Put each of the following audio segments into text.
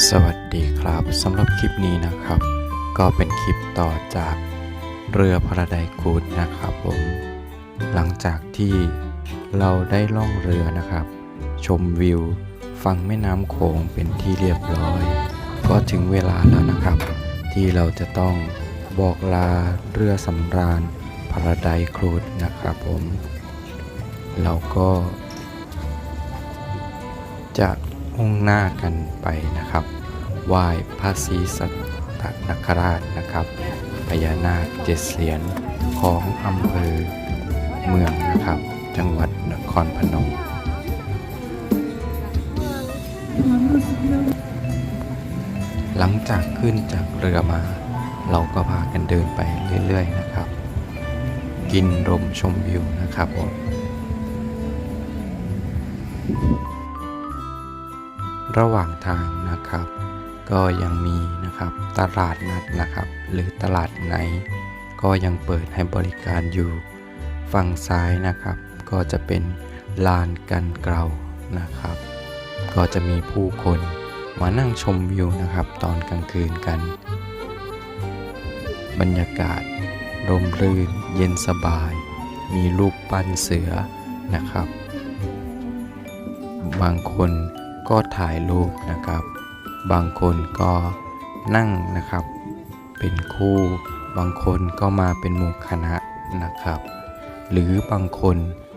สวัสดีครับสำหรับคลิปนี้นะครับ ก็เป็นคลิปต่อจากเรือพระไดกูดนะครับผม หลังจากที่เราได้ล่องเรือนะครับ ชมวิวฝั่งแม่น้ำโขงเป็นที่เรียบร้อย ก็ถึงเวลาแล้วนะครับ ที่เราจะต้องบอกลาเรือสำราญพระไดครูดนะครับผม เราก็ จะ มุ่งหน้ากันไปนะครับไหว้พระศรีสัตนคราชนะครับพญานาคเจ็ดเสียนของอำเภอเมืองนะครับ จังหวัดนครพนมหลังจากขึ้นจากเรือมา เราก็พากันเดินไปเรื่อยๆนะครับ กินลมชมวิวนะครับผม ระหว่างทางนะครับ ก็ยังมีนะครับตลาดนัดนะครับ หรือตลาดไหน ก็ยังเปิดให้บริการอยู่ ฝั่งซ้ายนะครับ ก็จะเป็นลานกันเกลานะครับ ก็จะมีผู้คนมานั่งชมวิวนะครับ ตอนกลางคืนกัน บรรยากาศร่มรื่น เย็นสบาย มีรูปปั้นเสือนะครับ บางคน ก็ถ่ายรูปนะครับ บางคนก็นั่งนะครับ เป็นคู่ บางคนก็มาเป็นหมู่คณะนะครับ หรือบางคน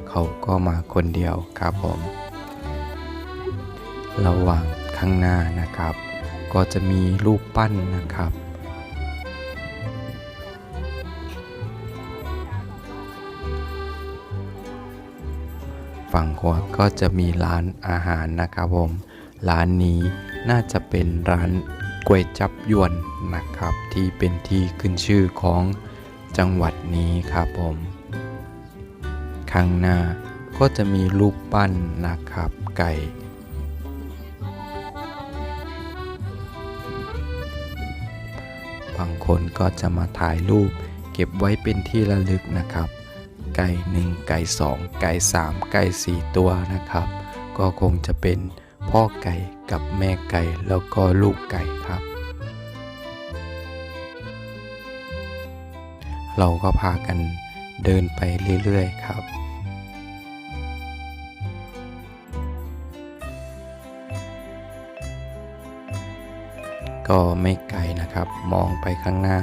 เขาก็มาคนเดียวครับผมระหว่างข้างหน้านะครับ ก็จะมีรูปปั้นนะครับ ฝั่งขวาก็จะมีร้านอาหารนะครับผม ร้านนี้น่าจะเป็นร้านก๋วยจับยวนนะครับ ที่เป็นที่ขึ้นชื่อของจังหวัดนี้ครับผม ข้างหน้าก็จะมีรูปปั้นนะครับไก่บางคนก็จะมาถ่ายรูปเก็บไว้เป็นที่ระลึกนะครับ ไก่หนึ่งไก่สองไก่สามไก่สี่ตัวนะครับ ก็คงจะเป็นพ่อไก่กับแม่ไก่แล้วก็ลูกไก่ครับ เราก็พากันเดินไปเรื่อยๆครับ ก็ไม่ไกลนะครับ มองไปข้างหน้า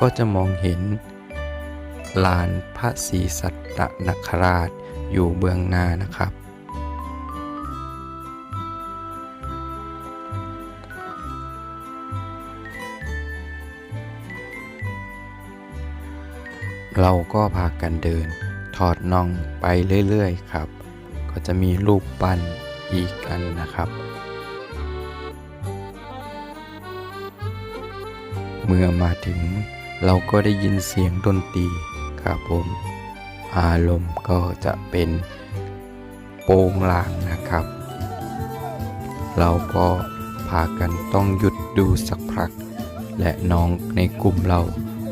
ก็จะมองเห็น ลานพระศรีสัตนคราชอยู่เบื้องหน้านะครับ เราก็พากันเดิน ถอดน่องไปเรื่อยๆครับ ก็จะมีรูปปั้นอีกอันนะครับเมื่อมาถึงเราก็ได้ยินเสียงดนตรี ครับผม อารมณ์ก็จะเป็นโปงลางนะครับ เราก็พากันต้องหยุดดูสักพัก และน้องในกลุ่มเรา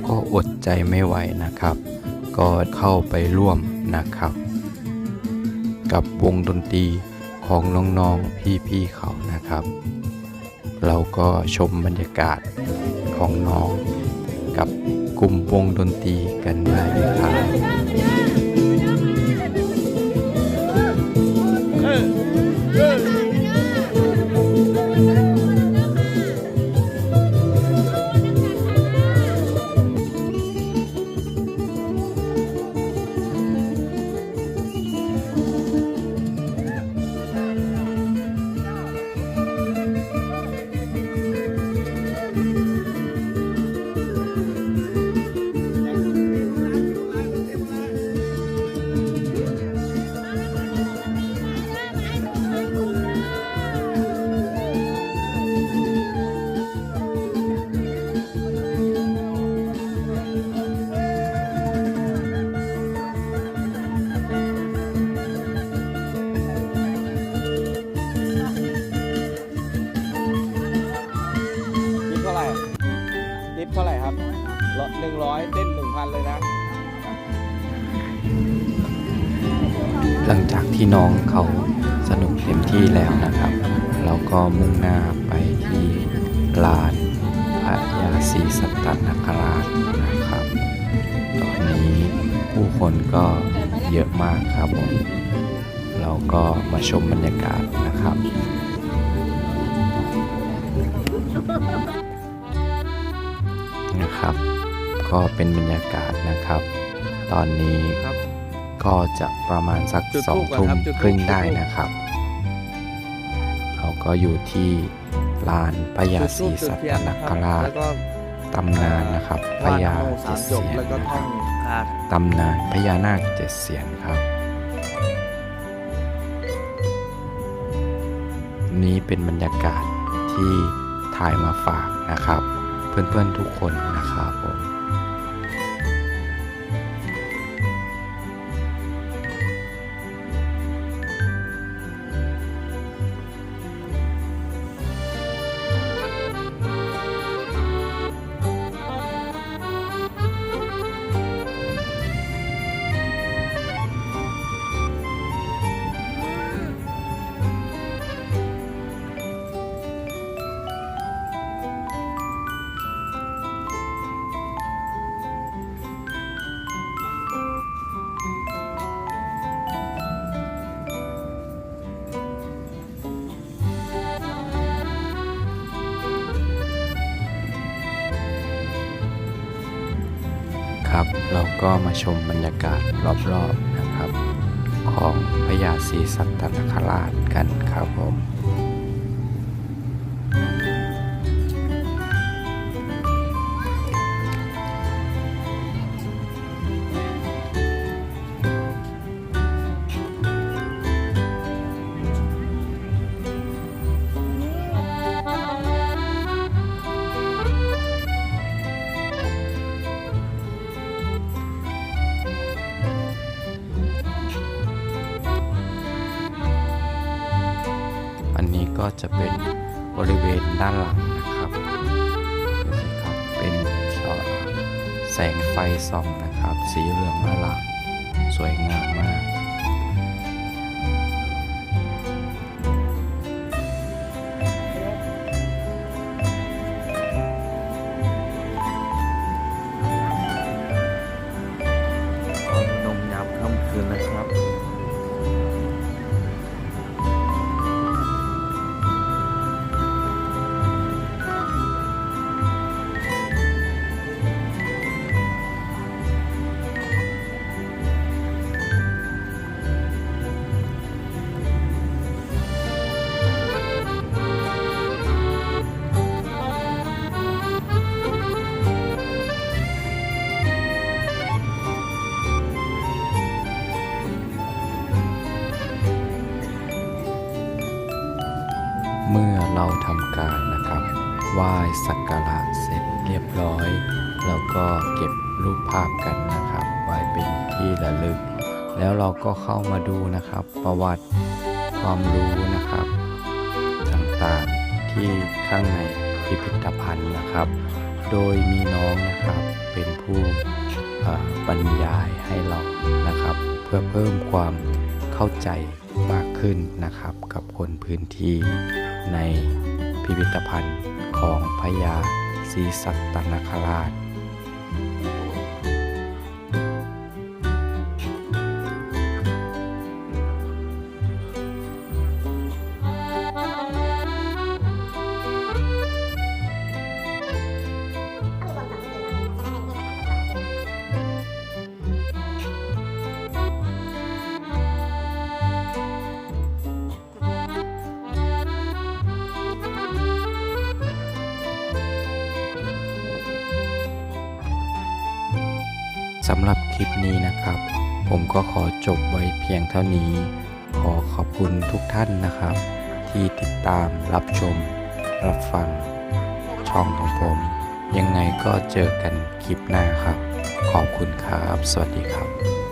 ก็อดใจไม่ไหวนะครับ ก็เข้าไปร่วมนะครับ กับวงดนตรีของน้องๆพี่ๆเขานะครับ เราก็ชมบรรยากาศของน้องกับ กลุ่มวงดนตรีกันได้ครับ หลังจากที่น้องเขาสนุกเต็มที่แล้วนะครับ เราก็มุ่งหน้าไปที่ลานพระยาศรีสัตนคราชนะครับ ตอนนี้ผู้คนก็เยอะมากครับผม เราก็มาชมบรรยากาศนะครับนะครับ ก็เป็นบรรยากาศนะครับ ตอนนี้ครับ ก็จะประมาณสักจุดสองธูปก่อนทุ่มครับจุดธูปครึ่งได้จุดธูปนะครับ เราก็อยู่ที่ลานพญาศรีสัตนคราชแล้วก็ตำนานนะครับพวาดญาโมสาเจ็ดมจเสีบยนแล้วก็นะคท่อรับงคาถาตำนานพญานาคเจ็ดเสียนครับ นี้เป็นบรรยากาศที่ถ่ายมาฝากนะครับ เพื่อนๆทุกคนนะครับผม ครับ เราก็มาชมบรรยากาศรอบๆนะครับ ของพญาศรีสัตนคราชกัน ก็จะเป็นบริเวณด้านหลังนะครับดูสิครับเป็นแสงไฟส่องนะครับ สีเหลืองอลามสวยงามมากความนมยามค่ำคืนนะครับ เมื่อเราทำการนะครับไหว้สักการะเสร็จเรียบร้อย แล้วก็เก็บรูปภาพกันนะครับ ไว้เป็นที่ระลึก แล้วเราก็เข้ามาดูนะครับ ประวัติความรู้นะครับ ต่างๆที่ข้างในพิพิธภัณฑ์นะครับ โดยมีน้องนะครับเป็นผู้บรรยายให้เรานะครับ เพื่อเพิ่มความเข้าใจมากขึ้นนะครับกับคนพื้นที่ ในพิพิธภัณฑ์ของพญาศรีสัตนคราช สำหรับคลิปนี้นะครับ ผมก็ขอจบไว้เพียงเท่านี้ ขอขอบคุณทุกท่านนะครับ ที่ติดตามรับชม รับฟัง ช่องของผม ยังไงก็เจอกันคลิปหน้าครับ ขอบคุณครับ สวัสดีครับ